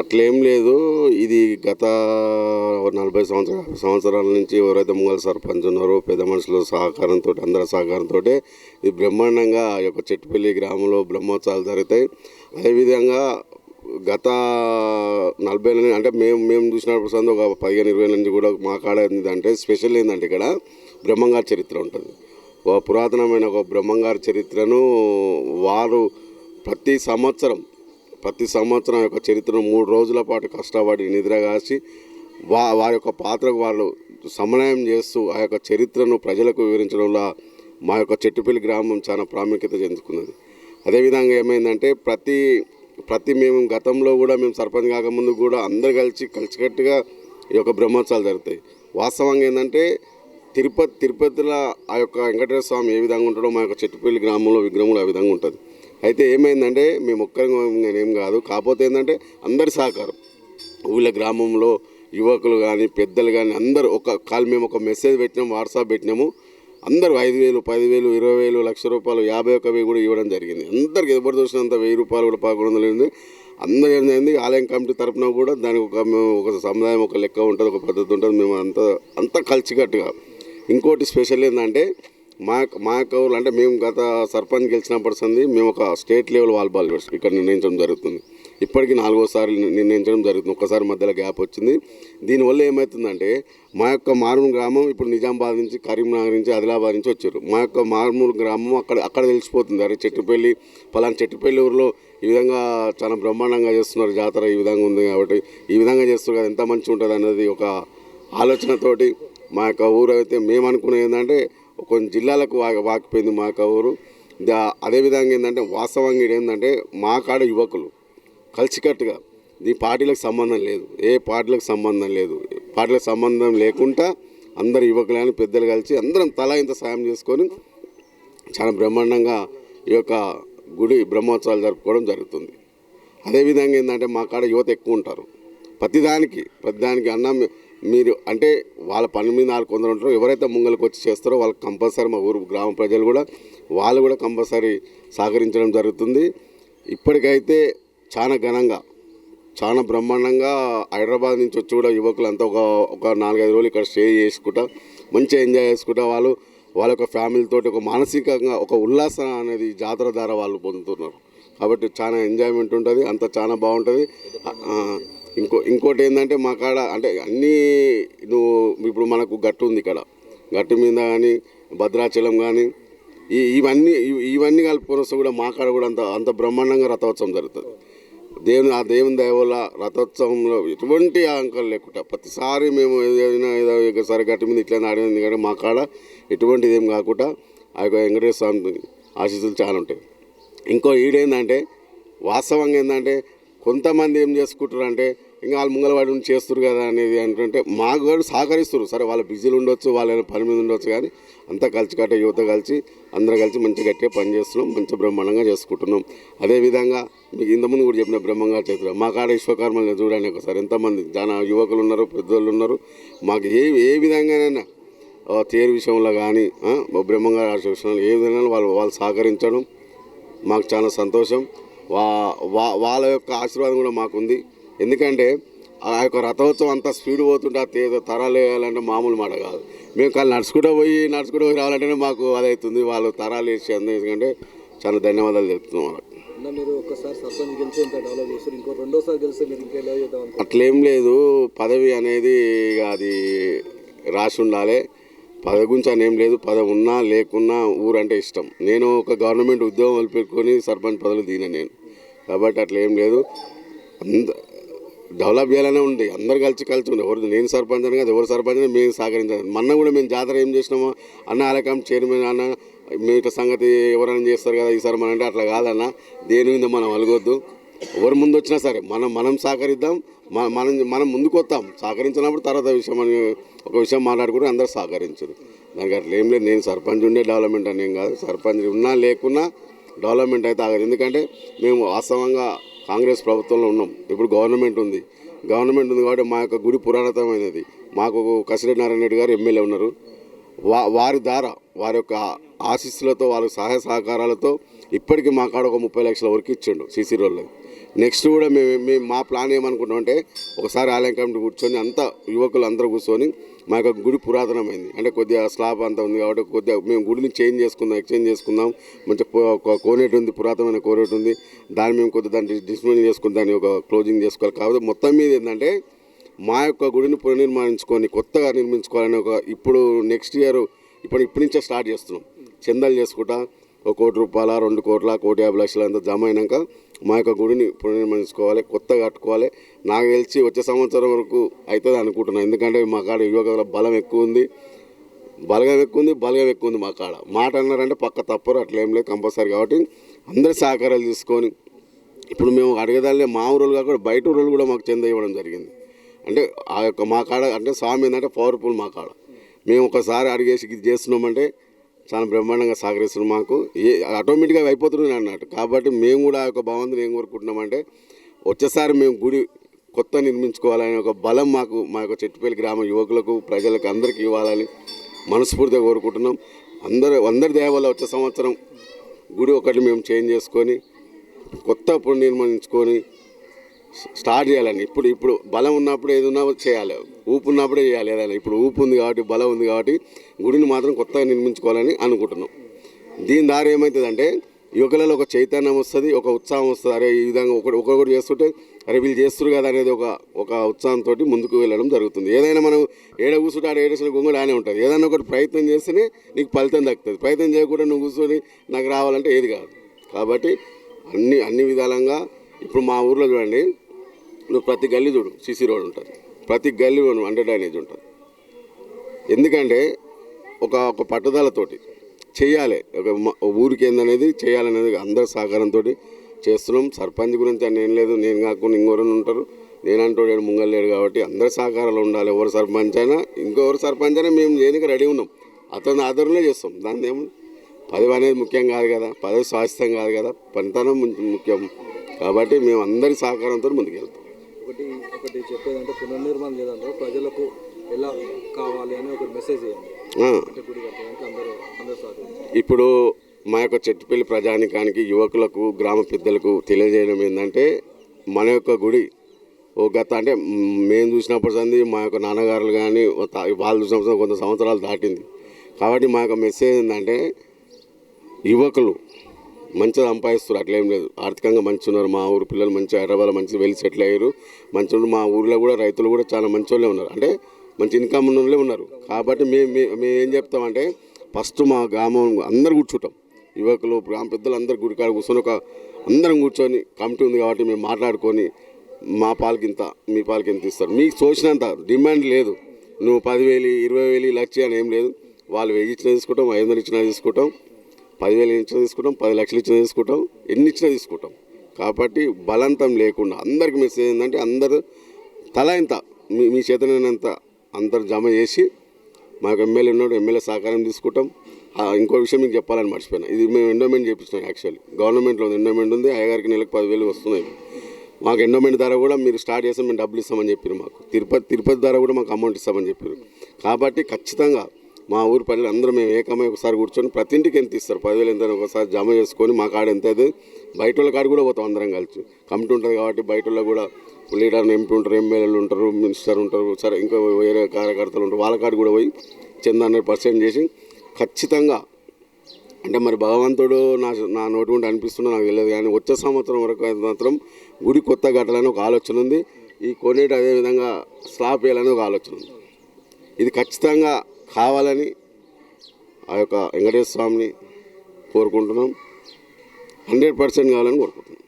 అట్లేం లేదు. ఇది గత నలభై సంవత్సరాల సంవత్సరాల నుంచి ఎవరైతే ముంగల్ సర్పంచ్ ఉన్నారో పెద్ద మనుషుల సహకారంతో అందరి సహకారంతో ఇది బ్రహ్మాండంగా ఈ యొక్క చెట్టుపల్లి గ్రామంలో బ్రహ్మోత్సవాలు జరుగుతాయి. అదేవిధంగా గత నలభై ఏళ్ళ అంటే మేము మేము చూసినప్పుడు సందు ఒక పదిహేను ఇరవై నుంచి కూడా మా కాడ ఏంటంటే స్పెషల్ ఏంటంటే ఇక్కడ బ్రహ్మంగారి చరిత్ర ఉంటుంది. ఒక పురాతనమైన ఒక బ్రహ్మంగారి చరిత్రను వారు ప్రతి సంవత్సరం ప్రతి సంవత్సరం యొక్క చరిత్రను మూడు రోజుల పాటు కష్టపడి నిద్రగాసి వా వారి యొక్క పాత్రకు వాళ్ళు సమన్వయం చేస్తూ ఆ యొక్క చరిత్రను ప్రజలకు వివరించడంలో మా యొక్క చెట్టుపల్లి గ్రామం చాలా ప్రాముఖ్యత చెందుకున్నది. అదేవిధంగా ఏమైందంటే ప్రతి ప్రతి మేము గతంలో కూడా మేము సర్పంచ్ కాకముందు కూడా అందరు కలిసి కలిసికట్టుగా ఈ యొక్క బ్రహ్మోత్సవాలు జరుగుతాయి. వాస్తవంగా ఏంటంటే తిరుపతి తిరుపతిలో ఆ యొక్క వెంకటేశ్వర స్వామి ఏ విధంగా ఉంటాడో మా యొక్క చెట్టుపల్లి గ్రామంలో విగ్రహంలో ఆ విధంగా ఉంటుంది. అయితే ఏమైందంటే మేము ఒక్కరిగా ఏం కాదు. కాకపోతే ఏంటంటే అందరి సహకారం. ఊళ్ళ గ్రామంలో యువకులు కానీ పెద్దలు కానీ అందరూ ఒక కాల్ మేము ఒక మెసేజ్ పెట్టినాము వాట్సాప్ పెట్టినాము. అందరూ ఐదు వేలు పదివేలు ఇరవై వేలు లక్ష రూపాయలు యాభై ఒక్క వెయ్యి కూడా ఇవ్వడం జరిగింది. అందరికి ఎవరు చూసినంత వెయ్యి రూపాయలు కూడా పాకుండా లేదు అందరూ ఏం జరిగింది ఆలయం కమిటీ తరపున కూడా దానికి ఒక మేము ఒక సముదాయం ఒక లెక్క ఉంటుంది ఒక పద్ధతి ఉంటుంది. మేము అంత అంత కలిసికట్టుగా ఇంకోటి స్పెషల్ ఏంటంటే మా మా యొక్క ఊర్లో అంటే మేము గత సర్పంచ్ గెలిచినప్పటి సంది మేము ఒక స్టేట్ లెవెల్ వాలీబాల్ ఇక్కడ నిర్ణయించడం జరుగుతుంది. ఇప్పటికీ నాలుగోసారి నిర్ణయించడం జరుగుతుంది. ఒక్కసారి మధ్యలో గ్యాప్ వచ్చింది. దీనివల్ల ఏమవుతుందంటే మా యొక్క మారుమూల గ్రామం ఇప్పుడు నిజామాబాద్ నుంచి కరీంనగర్ నుంచి ఆదిలాబాద్ నుంచి వచ్చారు. మా యొక్క మారుమూల గ్రామం అక్కడ అక్కడ తెలిసిపోతుంది. అరే చెట్టుపల్లి పలానా చెట్టుపల్లి ఊరిలో ఈ విధంగా చాలా బ్రహ్మాండంగా చేస్తున్నారు. జాతర ఈ విధంగా ఉంది కాబట్టి ఈ విధంగా చేస్తున్నారు కదా ఎంత మంచిగా ఉంటుంది అనేది ఒక ఆలోచనతోటి మా యొక్క ఊరు అయితే మేము అనుకునేది ఏంటంటే కొన్ని జిల్లాలకు వా వాకిపోయింది మా కవరు. దా అదేవిధంగా ఏంటంటే వాస్తవంగా ఏంటంటే మా కాడ యువకులు కలిసికట్టుగా ఈ పార్టీలకు సంబంధం లేదు. ఏ పార్టీలకు సంబంధం లేదు. పార్టీలకు సంబంధం లేకుండా అందరు యువకులని పెద్దలు కలిసి అందరం తలా ఇంత సాయం చేసుకొని చాలా బ్రహ్మాండంగా ఈ యొక్క గుడి బ్రహ్మోత్సవాలు జరుపుకోవడం జరుగుతుంది. అదేవిధంగా ఏంటంటే మా కాడ యువత ఎక్కువ ఉంటారు. ప్రతిదానికి ప్రతిదానికి అన్న మీరు అంటే వాళ్ళ పని మీద నాలుగు కొందరు ఉంటారు ఎవరైతే ముంగలకు వచ్చి చేస్తారో వాళ్ళకి కంపల్సరీ మా ఊరు గ్రామ ప్రజలు కూడా వాళ్ళు కూడా కంపల్సరీ సహకరించడం జరుగుతుంది. ఇప్పటికైతే చాలా ఘనంగా చాలా బ్రహ్మాండంగా హైదరాబాద్ నుంచి వచ్చి కూడా యువకులు అంతా ఒక ఒక నాలుగైదు రోజులు ఇక్కడ స్టే చేసుకుంటా మంచిగా ఎంజాయ్ చేసుకుంటా వాళ్ళు వాళ్ళ యొక్క ఫ్యామిలీతో ఒక మానసికంగా ఒక ఉల్లాసం అనేది జాతర ద్వారా వాళ్ళు పొందుతున్నారు. కాబట్టి చాలా ఎంజాయ్మెంట్ ఉంటుంది అంత చాలా బాగుంటుంది. ఇంకో ఇంకోటి ఏంటంటే మా కాడ అంటే అన్నీ నువ్వు ఇప్పుడు మనకు గట్టు ఉంది ఇక్కడ. గట్టు మీద కానీ భద్రాచలం కానీ ఈ ఇవన్నీ ఇవన్నీ కలుపుకొని వస్తే కూడా మా కాడ కూడా అంత అంత బ్రహ్మాండంగా రథోత్సవం జరుగుతుంది. దేవుని ఆ దేవుని దయ వల్ల రథోత్సవంలో ఎటువంటి ఆంకలు లేకుండా ప్రతిసారి మేము ఏదైనా ఏదో ఒకసారి గట్టి మీద ఇట్లా ఆడింది. కానీ మా కాడ ఎటువంటిది ఏం కాకుండా ఆ యొక్క వెంకటేశ్వర స్వామి ఆశీస్సులు చాలా ఉంటాయి. ఇంకో ఈడేందంటే వాస్తవంగా ఏంటంటే కొంతమంది ఏం చేసుకుంటారు అంటే ఇంకా వాళ్ళు ముంగలవాడి ఉండి చేస్తారు కదా అనేది అంటుంటే మాకు కూడా సహకరిస్తారు సరే వాళ్ళ బిజీలు ఉండొచ్చు వాళ్ళ పని మీద ఉండొచ్చు కానీ అంతా కలిసి కట్ట యువత కలిసి అందరు కలిసి మంచి గట్టిగా పని చేస్తున్నాం మంచి బ్రహ్మాండంగా చేసుకుంటున్నాం. అదేవిధంగా మీకు ఇంతకుముందు కూడా చెప్పిన బ్రహ్మంగా చేతులు మా కాడ విశ్వకర్మలు చూడండి ఒకసారి. ఎంతమంది? చాలా యువకులు ఉన్నారు పెద్దోళ్ళు ఉన్నారు. మాకు ఏ ఏ విధంగానైనా తేరు విషయంలో కానీ బ్రహ్మంగా ఆశ విషయంలో ఏ విధంగా వాళ్ళు వాళ్ళు సహకరించడం మాకు చాలా సంతోషం. వా వా వాళ్ళ యొక్క ఆశీర్వాదం కూడా మాకుంది. ఎందుకంటే ఆ యొక్క రథోత్సవం అంతా స్పీడ్ పోతుంటే ఆ తే- తరాలు వేయాలంటే మామూలు మాట కాదు. మేము కాళ్ళు నడుచుకుంటూ పోయి నడుచుకుంటూ పోయి రావాలంటేనే మాకు అదవుతుంది వాళ్ళు తరాలు వేసి అందు ఎందుకంటే చాలా ధన్యవాదాలు చెప్తున్నాం వాళ్ళకి. అన్న మీరు ఒక్కసారి సర్పంచ్ గెలిచి ఇంత డెవలప్ చేస్తారు ఇంకో రెండోసారి గెలిస్తే మీరు ఇంకా ఎలా చేద్దాం అనుకుంటున్నారు? అట్లేం లేదు. పదవి అనేది ఇక అది రాసి ఉండాలి. పదవి గురించి అని ఏం లేదు. పదవి ఉన్నా లేకున్నా ఊరంటే ఇష్టం. నేను ఒక గవర్నమెంట్ ఉద్యోగం పెట్టుకొని సర్పంచ్ పదవులు దిగిన నేను. కాబట్టి అట్లా ఏం లేదు. అంద డెవలప్ చేయాలనే ఉంది. అందరు కలిసి కలిసి ఉంది. ఎవరు నేను సర్పంచ్ అని కాదు ఎవరు సర్పంచ్ అని మేము సహకరించాలి. మొన్న కూడా మేము జాతర ఏం చేసినామో అన్న ఆలకం చైర్మన్ అన్న మిగతా సంగతి ఎవరైనా చేస్తారు కదా ఈసారి మనం అంటే అట్లా కాదన్న. దేని మీద మనం అలగొద్దు. ఎవరు ముందు వచ్చినా సరే మనం మనం సహకరిద్దాం. మనం మనం ముందుకు వస్తాం. సహకరించినప్పుడు తర్వాత విషయం అని ఒక విషయం మాట్లాడుకుంటే అందరూ సహకరించరు. దానికి అట్లా ఏం లేదు. నేను సర్పంచ్ ఉండే డెవలప్మెంట్ అని ఏం కాదు. సర్పంచ్ ఉన్నా లేకున్నా డెవలప్మెంట్ అయితే ఆగదు. ఎందుకంటే మేము వాస్తవంగా కాంగ్రెస్ ప్రభుత్వంలో ఉన్నాం. ఇప్పుడు గవర్నమెంట్ ఉంది. గవర్నమెంట్ ఉంది కాబట్టి మా యొక్క గుడి పురాతనమైనది. మాకు కసిరెడ్డి నారాయణ రెడ్డి గారు ఎమ్మెల్యే ఉన్నారు. వా వారి ద్వారా వారి యొక్క ఆశీస్సులతో వారి సహాయ సహకారాలతో ఇప్పటికీ మా కాడ ఒక ముప్పై లక్షల వరకు ఇచ్చిండు సీసీ రోడ్లు నెక్స్ట్ కూడా మేము మేము మా ప్లాన్ ఏమనుకుంటాం అంటే ఒకసారి ఆలయం కమిటీ కూర్చొని అంతా యువకులు అందరూ కూర్చొని మా యొక్క గుడి పురాతనమైంది. అంటే కొద్దిగా స్లాబ్ అంతా ఉంది కాబట్టి కొద్దిగా మేము గుడిని చేంజ్ చేసుకుందాం ఎక్స్చేంజ్ చేసుకుందాం. మంచి కోనేట్ ఉంది పురాతనమైన కోనేట్ ఉంది. దాన్ని మేము కొద్దిగా దాన్ని డిస్మెంట్ చేసుకుని దాన్ని ఒక క్లోజింగ్ చేసుకోవాలి. కాబట్టి మొత్తం మీద ఏంటంటే మా యొక్క గుడిని పునర్నిర్మాణించుకొని కొత్తగా నిర్మించుకోవాలని ఒక ఇప్పుడు నెక్స్ట్ ఇయర్ ఇప్పుడు ఇప్పటి నుంచే స్టార్ట్ చేస్తున్నాం. చందాలు చేసుకుంటా ఒక కోటి రూపాయల రెండు కోట్ల కోటి యాభై లక్షలు అంతా జమ అయినాక మా యొక్క గుడిని పునర్నిర్మించుకోవాలి కొత్తగా కట్టుకోవాలి. నాకు తెలిసి వచ్చే సంవత్సరం వరకు అవుతుంది అనుకుంటున్నాను. ఎందుకంటే మా కాడ యువకుల బలం ఎక్కువ ఉంది. బలగం ఎక్కువ ఉంది బలగం ఎక్కువ ఉంది మా కాడ. మాట అన్నారంటే పక్క తప్పరు అట్లా ఏం లేదు కంపల్సరీ కాబట్టి అందరి సహకారాలు తీసుకొని ఇప్పుడు మేము అడగదాలే మా ఊరులు కాకుండా బయట ఊరులు కూడా మాకు చెంద ఇవ్వడం జరిగింది. అంటే ఆ యొక్క మా కాడ అంటే స్వామి ఏంటంటే పవర్ఫుల్ మా కాడ. మేము ఒకసారి అడిగేసి ఇది చేస్తున్నామంటే చాలా బ్రహ్మాండంగా సహకరిస్తున్నారు మాకు. ఏ ఆటోమేటిక్గా అయిపోతున్నాయి అన్నట్టు. కాబట్టి మేము కూడా ఆ యొక్క ఏం కోరుకుంటున్నామంటే వచ్చేసారి మేము గుడి కొత్త నిర్మించుకోవాలనే ఒక బలం మాకు మా యొక్క చెట్టుపల్లి గ్రామ యువకులకు ప్రజలకు అందరికీ ఇవ్వాలని మనస్ఫూర్తిగా కోరుకుంటున్నాం. అందరు అందరి దయ వల్ల వచ్చే సంవత్సరం గుడి ఒకటి మేము చేంజ్ చేసుకొని కొత్త పునర్నిర్మించుకొని స్టార్ట్ చేయాలని ఇప్పుడు ఇప్పుడు బలం ఉన్నప్పుడు ఏదన్నా చేయాలి. ఊపు ఉన్నప్పుడే చేయాలి ఏదైనా. ఇప్పుడు ఊపు ఉంది కాబట్టి బలం ఉంది కాబట్టి గుడిని మాత్రం కొత్తగా నిర్మించుకోవాలని అనుకుంటున్నాం. దీని దారి ఏమవుతుందంటే యువకులలో ఒక చైతన్యం వస్తుంది ఒక ఉత్సాహం వస్తుంది. అరే ఈ విధంగా ఒకటి ఒకటి చేస్తుంటే అరే వీళ్ళు చేస్తారు కదా అనేది ఒక ఒక ఉత్సాహంతో ముందుకు వెళ్ళడం జరుగుతుంది. ఏదైనా మనం ఏడ కూర్చుంటే ఆడ ఏడేసిన గొంగుడు ఆనే ఉంటుంది. ఏదైనా ఒకటి ప్రయత్నం చేస్తేనే నీకు ఫలితం దక్కుతుంది. ప్రయత్నం చేయకుండా నువ్వు కూర్చొని నాకు రావాలంటే ఏది కాదు. కాబట్టి అన్ని అన్ని విధాలంగా ఇప్పుడు మా ఊర్లో చూడండి నువ్వు ప్రతి గల్లీ చూడు సిసి రోడ్ ఉంటుంది. ప్రతి గల్లీ అండర్ డ్రైనేజ్ ఉంటుంది. ఎందుకంటే ఒక ఒక పట్టుదలతోటి చేయాలి. ఒక మ- ఊరికి ఏందనేది చేయాలనేది అందరి సహకారంతో చేస్తున్నాం. సర్పంచ్ గురించి అని ఏం లేదు. నేను కాకుండా ఇంకొకరు ఉంటారు. నేనంటూ నేను ముంగలేడు కాబట్టి అందరి సహకారాలు ఉండాలి. ఎవరు సర్పంచ్ అయినా ఇంకొకరు సర్పంచ్ అయినా మేము దేనికి రెడీ ఉన్నాం. అతని ఆధారంలో చేస్తాం. దాన్ని ఏమో పదవి అనేది ముఖ్యం కాదు కదా. పదవి శాశ్వతం కాదు కదా. పనితనం ముఖ్యం. కాబట్టి మేము అందరి సహకారంతో ముందుకెళ్తాం. ఒకటి ఒకటి చెప్పేదంటే పునర్నిర్మాణం లేదంటారు. ప్రజలకు ఎలా కావాలి అని ఒక మెసేజ్ ఇప్పుడు మా యొక్క చెట్టుపల్లి ప్రజానికానికి యువకులకు గ్రామ పెద్దలకు తెలియజేయడం ఏంటంటే మన యొక్క గుడి ఓ గత అంటే మేము చూసినప్పుడు సంది మా యొక్క నాన్నగారులు కానీ వాళ్ళు చూసినప్పుడు కొంత సంవత్సరాలు దాటింది. కాబట్టి మా యొక్క మెసేజ్ ఏంటంటే యువకులు మంచిగా సంపాదిస్తారు అట్లేం లేదు. ఆర్థికంగా మంచి ఉన్నారు మా ఊరు పిల్లలు మంచి హైదరాబాద్ మంచి వెళ్ళి సెటిల్ అయ్యారు. మంచి మా ఊర్లో కూడా రైతులు కూడా చాలా మంచి వాళ్ళే ఉన్నారు. అంటే మంచి ఇన్కమ్ ఉన్న వాళ్ళే ఉన్నారు. కాబట్టి మేము మేము మేము ఏం చెప్తామంటే ఫస్ట్ మా గ్రామం అందరు కూర్చుంటాం. యువకులు గ్రామ పెద్దలు అందరు గుడికాడ కూర్చొని ఒక అందరం కూర్చొని కమిటీ ఉంది కాబట్టి మేము మాట్లాడుకొని మా పాలకి ఇంత మీ పాలకి ఎంత ఇస్తారు? మీకు తోచినంత డిమాండ్ లేదు. నువ్వు పదివేలు ఇరవై వేలు లక్ష అని ఏం లేదు. వాళ్ళు వెయ్యి ఇచ్చినా తీసుకుంటాం ఐదు వందలు ఇచ్చినా తీసుకుంటాం. పదివేలు ఇచ్చినా తీసుకుంటాం పది లక్షలు ఇచ్చినా తీసుకుంటాం ఎన్ని ఇచ్చినా తీసుకుంటాం. కాబట్టి బలంతం లేకుండా అందరికి మెసేజ్ ఏంటంటే అందరూ తల ఇంత మీ మీ చేతనైనంత అందరు జమ చేసి మాకు ఎమ్మెల్యే ఉన్నాడు ఎమ్మెల్యే సహకారం తీసుకుంటాం. ఆ, ఇంకో విషయం మీకు చెప్పాలని మర్చిపోయినా. ఇది మేము ఎండోమెంట్ చేపిస్తున్నాం యాక్చువల్లీ గవర్నమెంట్లో ఎండోమెంట్ ఉంది అయ్యగారికి నెలకు పదివేలు వస్తున్నాయి. మాకు ఎండోమెంట్ ధర కూడా మీరు స్టార్ట్ చేస్తే మేము డబ్బులు ఇస్తామని చెప్పారు మాకు. తిరుపతి తిరుపతి ధర కూడా మాకు అమౌంట్ ఇస్తామని చెప్పారు కాబట్టి ఖచ్చితంగా మా ఊరి పల్లెలు అందరూ మేము ఏకమై ఒకసారి కూర్చొని ప్రతి ఇంటికి ఎంత ఇస్తారు? పదివేలు ఎంత ఒకసారి జమ చేసుకొని మా కాడ ఎంత అయితే బయట వాళ్ళ కాడ కూడా పోతాం అందరం కలిసి. కమిటీ ఉంటుంది కాబట్టి బయట వాళ్ళు కూడా లీడర్ ఎంపీ ఉంటారు ఎమ్మెల్యేలు ఉంటారు మినిస్టర్ ఉంటారు సరే ఇంకా వేరే కార్యకర్తలు ఉంటారు. వాళ్ళ కాడ కూడా పోయి చంద హండ్రెడ్ పర్సెంట్ చేసి ఖచ్చితంగా అంటే మరి భగవంతుడు నా నా నోటి ఉంటే అనిపిస్తున్నా నాకు తెలియదు కానీ వచ్చే సంవత్సరం వరకు మాత్రం గుడి కొత్త కట్టాలని ఒక ఆలోచన ఉంది. ఈ కొనేటి అదేవిధంగా స్లాబ్ వేయాలని ఒక ఆలోచన ఉంది. ఇది ఖచ్చితంగా కావాలని ఆ యొక్క వెంకటేశ్వర స్వామిని కోరుకుంటున్నాం. హండ్రెడ్ పర్సెంట్ కావాలని కోరుకుంటున్నాం.